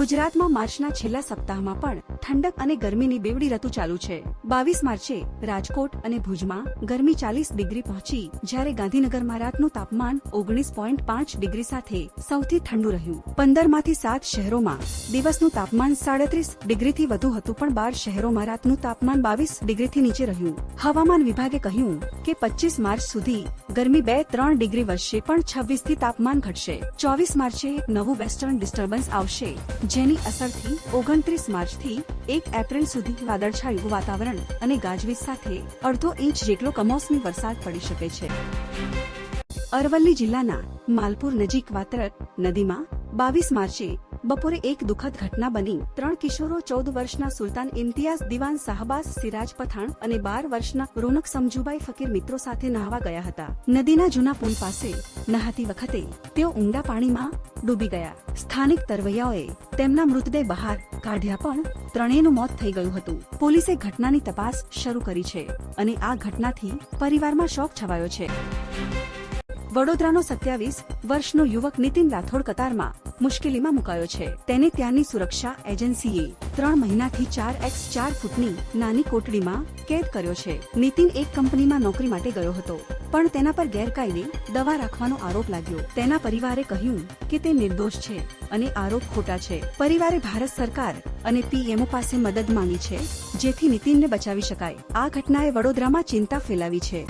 ગુજરાતમાં માર્ચના છેલ્લા સપ્તાહમાં પણ ઠંડક અને ગરમીની બેવડી ઋતુ ચાલુ છે. બાવીસ માર્ચે રાજકોટ અને ભુજમાં ગરમી ચાલીસ ડિગ્રી પહોંચી, જ્યારે ગાંધીનગરમાં રાતનું તાપમાન ઓગણીસ પોઈન્ટ પાંચ ડિગ્રી સાથે સૌથી ઠંડુ રહ્યું. પંદરમાંથી સાત શહેરોમાં દિવસનું તાપમાન સાડત્રીસ ડિગ્રીથી વધુ હતું પણ બાર શહેરોમાં રાતનું તાપમાન બાવીસ ડિગ્રીથી નીચે રહ્યું. હવામાન વિભાગે કહ્યું કે પચીસ માર્ચ સુધી ગરમી બે ત્રણ ડિગ્રી વધશે પણ છવ્વીસથી તાપમાન ઘટશે. ચોવીસ માર્ચે નવું વેસ્ટર્ન ડિસ્ટર્બન્સ આવશે. જેની અસરથી ઓગણત્રીસ માર્ચથી એક એપ્રિલ સુધી વાદળછાયું વાતાવરણ અને ગાજવીજ સાથે અડધો ઇંચ જેટલો કમોસમી વરસાદ પડી શકે છે. અરવલ્લી જિલ્લાના માલપુર નજીક વાત્રક નદીમાં બાવીસ માર્ચે બપોરે એક દુઃખદ ઘટના બની. ત્રણ કિશોરો ચૌદ વર્ષના સુલતાન ઇમ્તિયાઝ દિવાન શાહબાઝ સિરાજ પઠાણ અને બાર વર્ષના રોનક સમજુબાઈ ફકીર મિત્રો સાથે નહાવા ગયા હતા. નદીના જૂના પુલ પાસે નહાતી વખતે તેઓ ઊંડા પાણીમાં ડૂબી ગયા. સ્થાનિક તરવૈયાઓએ તેમના મૃતદેહ બહાર કાઢ્યા પણ ત્રણેયનું મોત થઈ ગયું હતું. પોલીસે ઘટનાની તપાસ શરૂ કરી છે અને આ ઘટનાથી પરિવારમાં શોક છવાયો છે. વડોદરાનો સત્યાવીસ વર્ષનો યુવક નીતિન રાઠોડ કતારમાં મુશ્કેલીમાં મુકાયો છે. તેને ત્યાંની સુરક્ષા એજન્સીએ ત્રણ મહિનાથી ચાર એક્સ ચાર ફૂટની નાની કોટડીમાં કેદ કર્યો છે. નીતિન એક કંપનીમાં નોકરી માટે ગયો હતો, પણ તેના પર ગેરકાયદે દવા રાખવાનો આરોપ લાગ્યો. તેના પરિવારે કહ્યું કે તે નિર્દોષ છે અને આરોપ ખોટા છે. પરિવારે ભારત સરકાર અને પીએમઓ પાસે મદદ માંગી છે, જેથી નીતિનને બચાવી શકાય. આ ઘટનાએ વડોદરામાં ચિંતા ફેલાવી છે.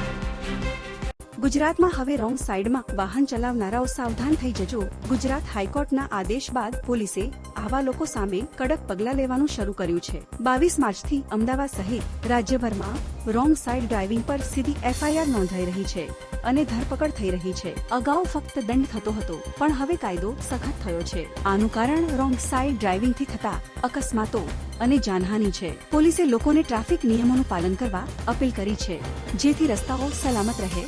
ગુજરાતમાં હવે રોંગ સાઈડમાં વાહન ચલાવનારાઓ સાવધાન થઈ જજો. ગુજરાત હાઈકોર્ટના આદેશ બાદ પોલીસે આવા લોકો સામે કડક પગલાં લેવાનું શરૂ કર્યું છે. બાવીસ માર્ચથી અમદાવાદ સહિત રાજ્યભરમાં રોંગ સાઈડ ડ્રાઇવિંગ પર સીધી એફઆઈઆર નોંધાઈ રહી છે. અને ધરપકડ થઈ રહી છે. અગાઉ ફક્ત દંડ થતો હતો, પણ હવે કાયદો સખત થયો છે. આનું કારણ રોંગ સાઈડ ડ્રાઇવિંગથી થતા અકસ્માતો અને જાનહાની છે. પોલીસે લોકોને ટ્રાફિક નિયમોનું પાલન કરવા અપીલ કરી છે. જેથી રસ્તાઓ સલામત રહે.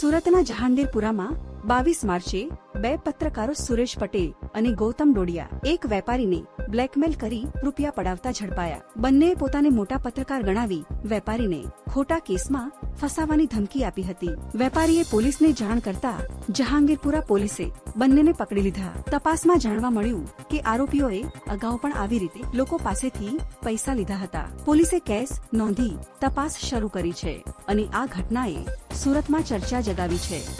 સુરતના જહાંગીરપુરામાં બાવીસ માર્ચે બે પત્રકારો સુરેશ પટેલ અને ગૌતમ ડોડિયા, એક વેપારીને બ્લેકમેલ કરી રૂપિયા પડાવતા ઝડપાયા. બંનેએ પોતાને મોટા પત્રકાર ગણાવી વેપારીને ખોટા કેસમાં ફસાવાની ધમકી આપી હતી. વેપારીએ પોલીસને જાણ કરતા જહાંગીરપુરા પોલીસે બંનેને પકડી લીધા. તપાસમાં જાણવા મળ્યું કે આરોપીઓએ અગાઉ પણ આવી રીતે લોકો પાસેથી પૈસા લીધા હતા. પોલીસે કેસ નોંધી તપાસ શરૂ કરી છે અને આ ઘટનાએ સુરતમાં ચર્ચા જગાવી છે.